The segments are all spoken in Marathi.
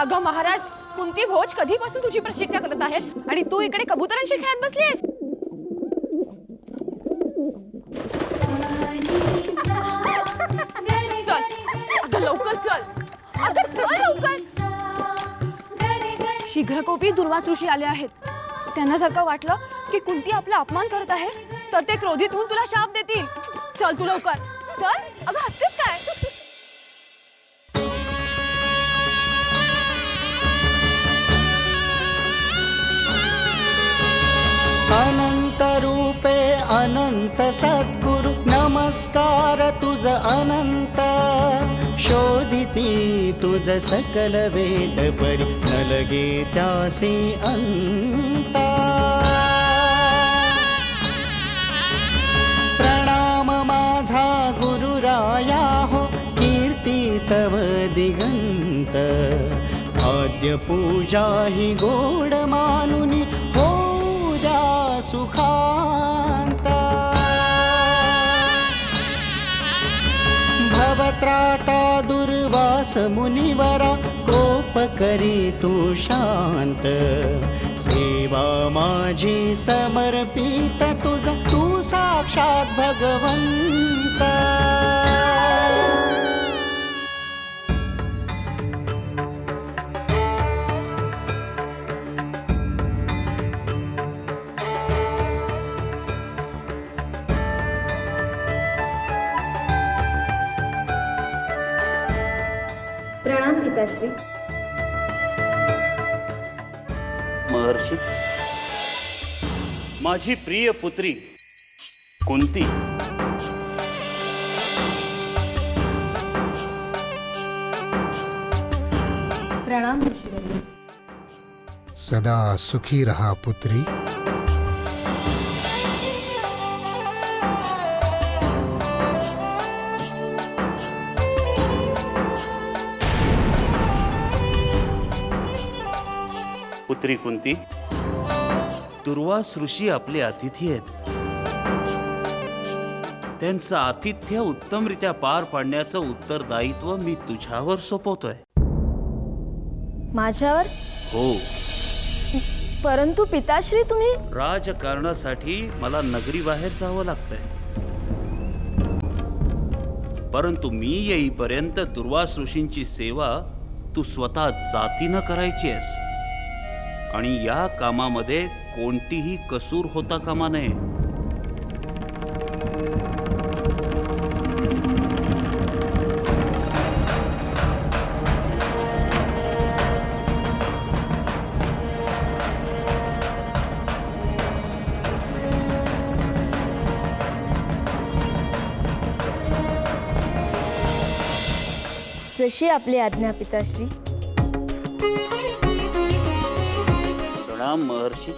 अगं महाराज कुंती भोज कधीपासून तुझी प्रशिक्षा करत आहेत? आणि तू इकडे कबुतरांशी खेळत बसलीस चल. लवकर चल. अगं चल लवकर. शीघ्रकोपी दुर्वास ऋषी आले आहेत. त्यांना जर का वाटलं की कुंती आपला अपमान करत आहे तर ते क्रोधित होऊन तुला शाप देतील. चल तू लवकर. चल. अनंत रूपे अनंत सद्गुरु नमस्कार तुझ अनंत. शोधिती तुझ सकल वेद परी न लगे त्यासी अंत. प्रणाम माझा गुरुराया हो कीर्ती तव दिगंत. आद्य पूजा ही गोड मानुनी हो भवत्राता दुर्वास मुनिवरा कोप करी तू शांत। सेवा माझी समर्पित तुझ तू साक्षात भगवंत। पिताश्री महर्षी. माझी प्रिय पुत्री कुंती. प्रणाम सदा सुखी रहा पुत्री. पुत्री कुंती दुर्वास ऋषी आपले अतिथी आहेत. त्यांचं आतिथ्य उत्तमरित्या पार पाडण्याचं उत्तरदायित्व मी तुझ्यावर सोपवतोय. माझ्यावर? हो. परंतु पिताश्री तुम्ही? राजकारणासाठी मला नगरीबाहेर जावं लागतंय. परंतु मी येईपर्यंत दुर्वास ऋषींची सेवा तू स्वतः जातीनं करायची आहेस. आणि या कामामध्ये कोणतीही कसूर होता कामा नये. जशी आपली आज्ञा पिताश्री प्रणाम महर्षी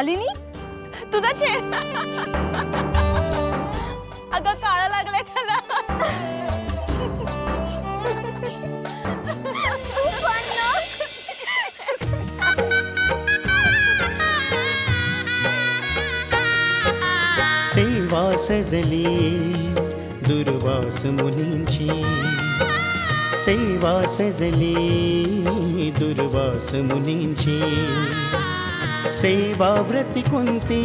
मालिनी? तुझा चेहरा. अगं काळा लागलाय त्याला. सेवा सजली दुर्वास मुनींची. सेवा सजली दुर्वास मुनींची. सेवाव्रती कोणती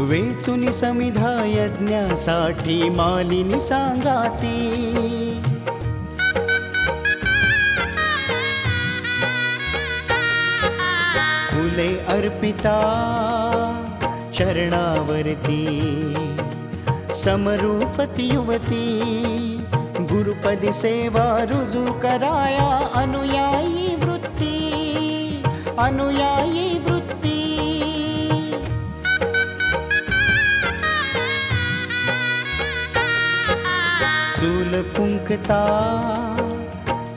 वेचून समिधा यज्ञासाठी मालिनी सांगाती. फुले अर्पिता चरणावरती समरूपती युवती गुरुपदी सेवा रुजू कराया अनुया. पुंकता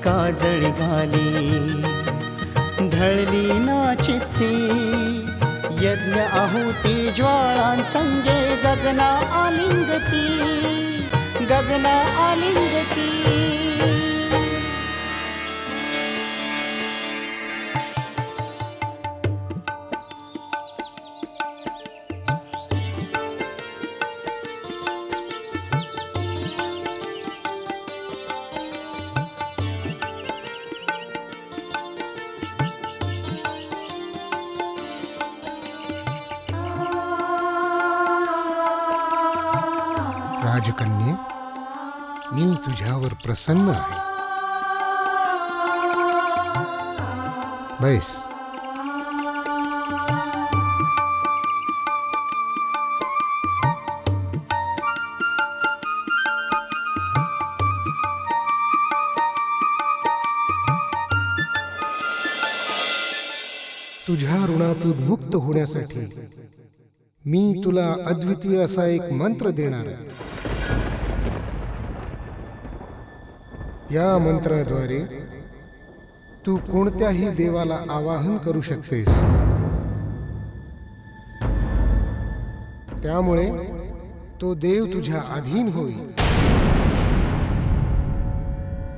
काजळ घाली. धळली ना चित्ती यज्ञ आहुती ज्वाळां संगे गगना आलिंगती गगना आलिंगती. राजकन्ये मी तुझ्यावर प्रसन्न आहे. बैस. तुझ्या ऋणातून मुक्त होण्यासाठी मी तुला अद्वितीय असा एक मंत्र देणार आहे. या मंत्राद्वारे तू कोणत्याही देवाला आवाहन करू शकतेस. त्यामुळे तो देव तुझ्या अधीन होईल.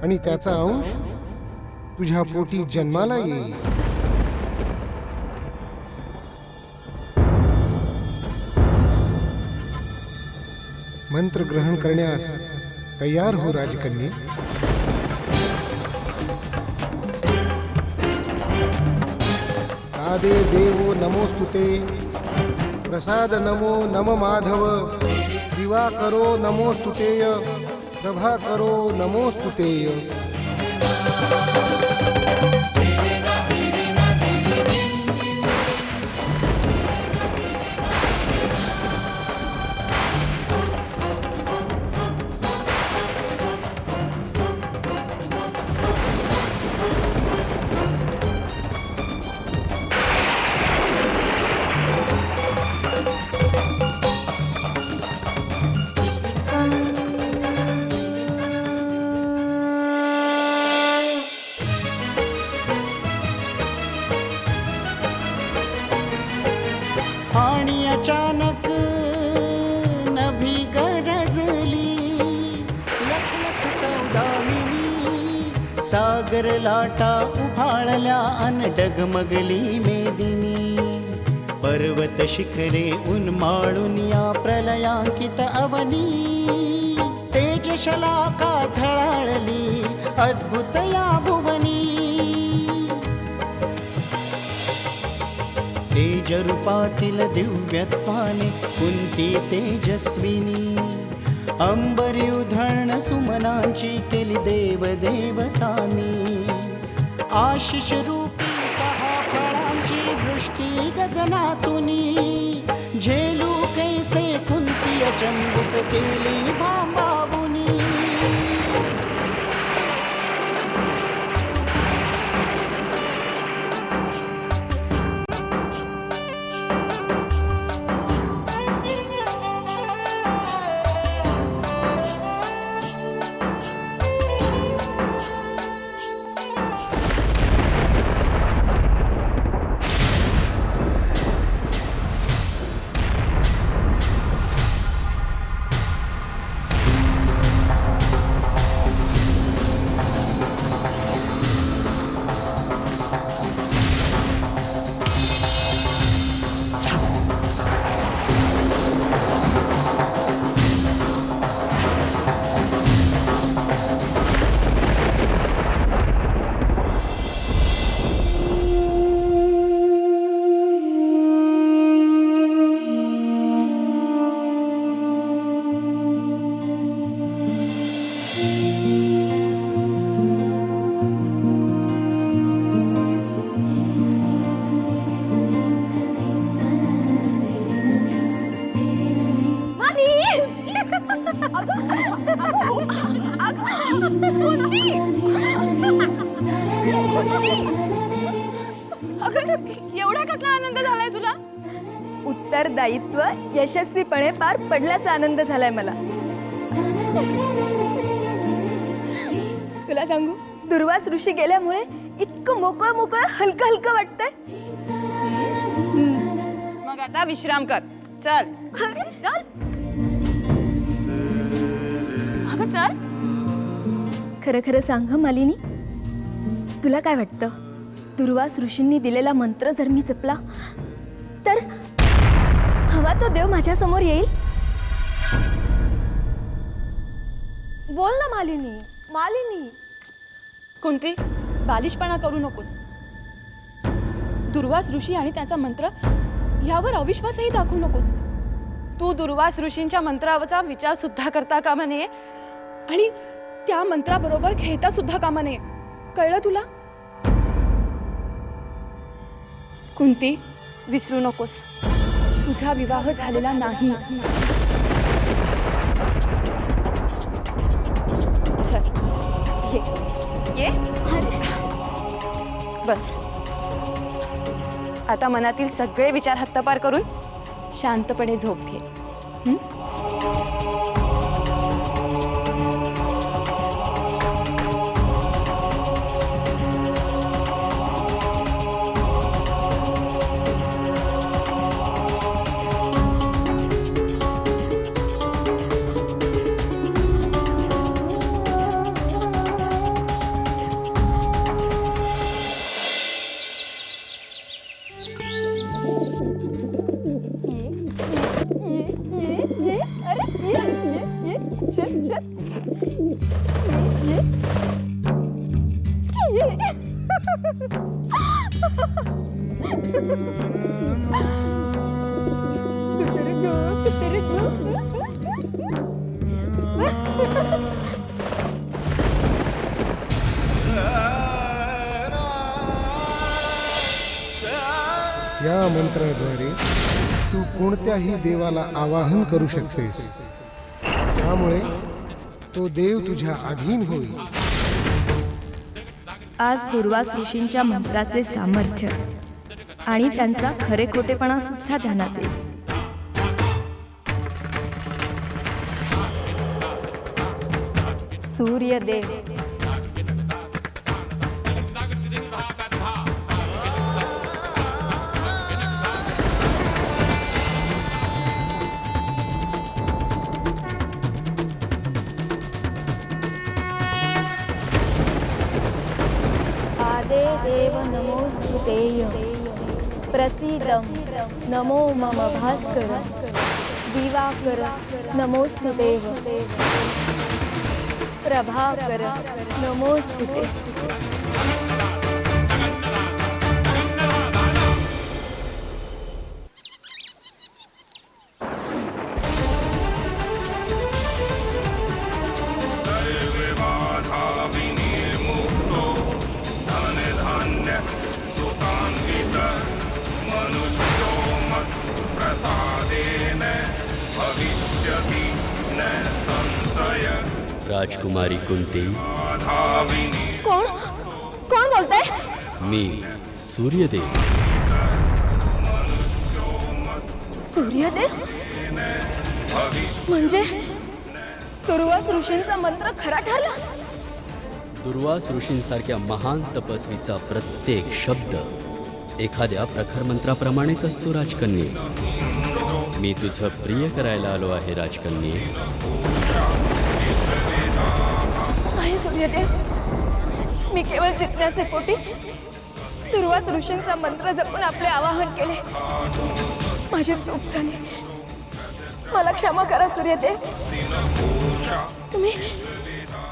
आणि त्याचा अंश तुझ्या पोटी जन्माला येईल. मंत्र ग्रहण करण्यास तयार हो राजकन्या. कादे देवो नमोस्तुते। प्रसाद नमो नम माधव। दिवा करो नमोस्तुतेय। प्रभा करो नमोस्तुतेय। अन डगमगली मेदिनी पर्वत शिखरे उन्माळून या प्रलयांकित अवनी तेजशलाका झळाळली अद्भुत या भुवनी. तेजरूपातील दिव्यत्वाने कुंती तेजस्विनी अंबरी उधळण सुमनांची केली देव देवतानी आशिष वृष्टी झेलू कैसे कुंती अचंबुक केली भांबावुनी अगं एवढा कसला आनंद झालाय तुला? उत्तरदायित्व यशस्वीपणे पार पडल्याचा आनंद झालाय मला. तुला सांगू? दुर्वास ऋषी गेल्यामुळे इतकं मोकळं मोकळं हलकं हलकं वाटतंय. मग आता विश्राम कर. चल. चल. अगं चल. खरं खरं सांग मालिनी. तुला काय वाटतं? दुर्वास ऋषींनी दिलेला मंत्र जर मी जपला तर हवा तो देव माझ्यासमोर येईल? बोल ना मालिनी. मालिनी. कोणती बालिशपणा करू नकोस. दुर्वास ऋषी आणि त्याचा मंत्र यावर अविश्वासही दाखवू नकोस. तू दुर्वास ऋषींच्या मंत्रावरचा विचार सुद्धा करता कामा नये आणि त्या मंत्राबरोबर खेळता सुद्धा कामा नये. कळलं तुला? कुंती विसरू नकोस. तुझा विवाह झालेला नाही. चल, ये. ये? बस. आता मनातील सगळे विचार हत्तपार करून शांतपणे झोप घे. कोणत्याही देवाला आवाहन करू शकतेस. त्यामुळे तो देव तुझ्या अधीन होईल. आज दुर्वास ऋषींच्या मंत्राचे सामर्थ्य आणि त्यांचा खरे खोटेपणा सुद्धा ध्यानात येईल. सूर्यदेव नमोस्तुतेय प्रसीदं। नमो मम भास्कर। दिवाकर। नमोस्तुदेव प्रभाकर। नमोस्तुते राजकुमारी कुंती कोण? कोण बोलताय? मी सूर्यदेव. सूर्यदेव? म्हणजे दुर्वास ऋषींचा मंत्र खरा ठरला? दुर्वास ऋषींसारख्या महान तपस्वीचा प्रत्येक शब्द एखाद्या प्रखर मंत्राप्रमाणेच असतो राजकन्ये. मी तुझं प्रिय करायला आलो आहे राजकन्ये. सूर्यदेव मी केवळ जिज्ञासे पोटी दुर्वास ऋषींचा मंत्र जपून आपले आवाहन केले. माझी चूक झाली. मला क्षमा करा सूर्यदेव. तुम्ही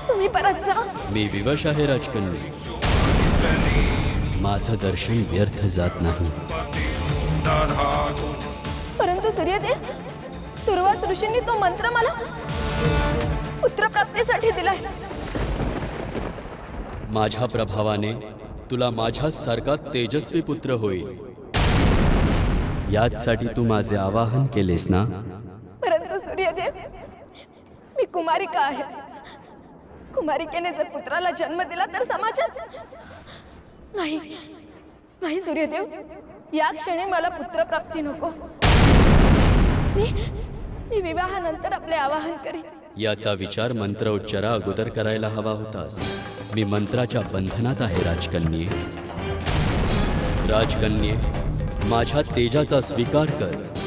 तुम्ही परत जा. मी विवश आहे राजकन्ये. माझं दर्शन व्यर्थ जात नाही. परंतु सूर्यदेव दुर्वास ऋषींनी तो मंत्र मला पुत्रप्राप्तीसाठी दिलाय. माझ्या प्रभावाने तुला माझ्यासारखा तेजस्वी पुत्र होईल. याचसाठी तू माझे आवाहन केलेस ना? परंतु सूर्यदेव मी कुमारिका आहे. कुमारिकेने जर पुत्राला जन्म दिला तर समाजात नाही नाही सूर्यदेव. या क्षणी मला पुत्रप्राप्ती नको. मी मी विवाहानंतर आपले आवाहन करेन. याचा विचार मंत्रोच्चारा अगोदर करायला हवा होतास. मी मंत्राच्या बंधनात आहे राजकन्ये. राजकन्ये माझ्या तेजाचा स्वीकार कर.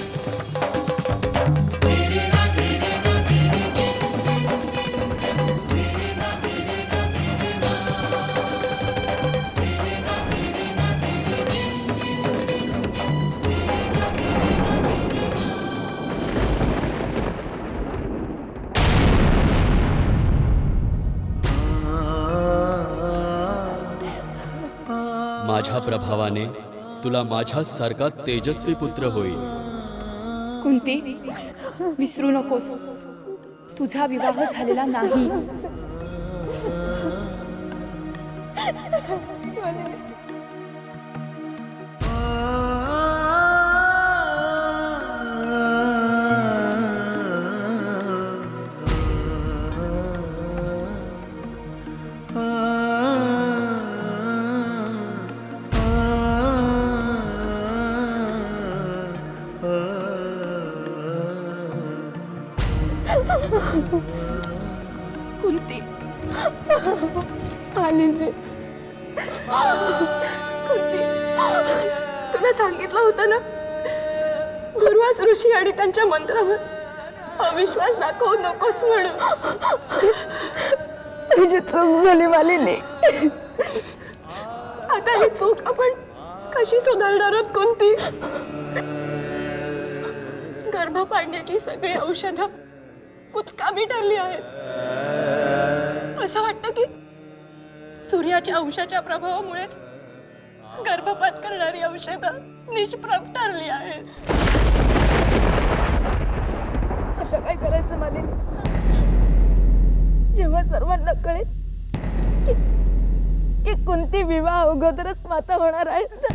भावाने तुला माझ्यासारखा तेजस्वी पुत्र होईल. कुंती विसरू नकोस. तुझा विवाह झालेला नाही. कुंती. आलेले कुंती तुला सांगितलं होतं ना? दुर्वास ऋषी आणि त्यांच्या मंत्रावर अविश्वास दाखवू नकोस म्हणून. तुझी चूक झाली मालिनी. आता ही चूक आपण कशी सुधारणार आहोत कोणती गर्भ पाडण्याची सगळी औषधं कुचकामी ठरली आहे असं वाटतं की सूर्याच्या अंशाच्या प्रभावामुळेच गर्भपात करणारी औषधं निष्प्रभ ठरली आहेत आता काय करायचं मालिनी? जेव्हा सर्वांना कळेल की की विवाह अगोदरच माता होणार आहेत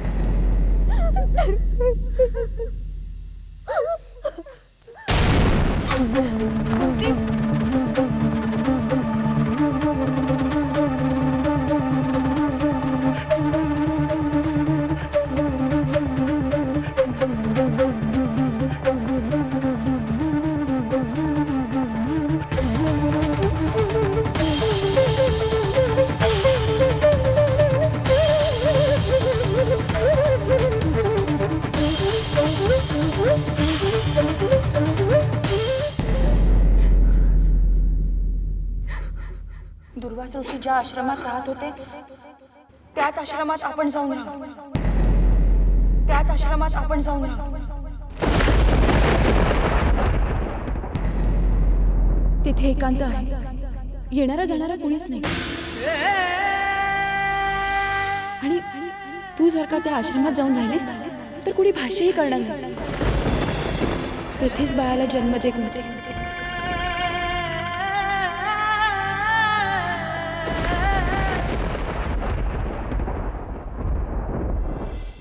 दुर्वास ऋषी ज्या आश्रमात राहत होते त्याच आश्रमात आपण जाऊन राहू. त्याच आश्रमात आपण जाऊन राहू. तिथे एकांत आहे. येणारा जाणारा कोणीच नाही. आणि तू जर का त्या आश्रमात जाऊन राहिलीस तर कुणी भाष्यही करणार नाही. तेथेच बाळाला जन्म दे. कोणते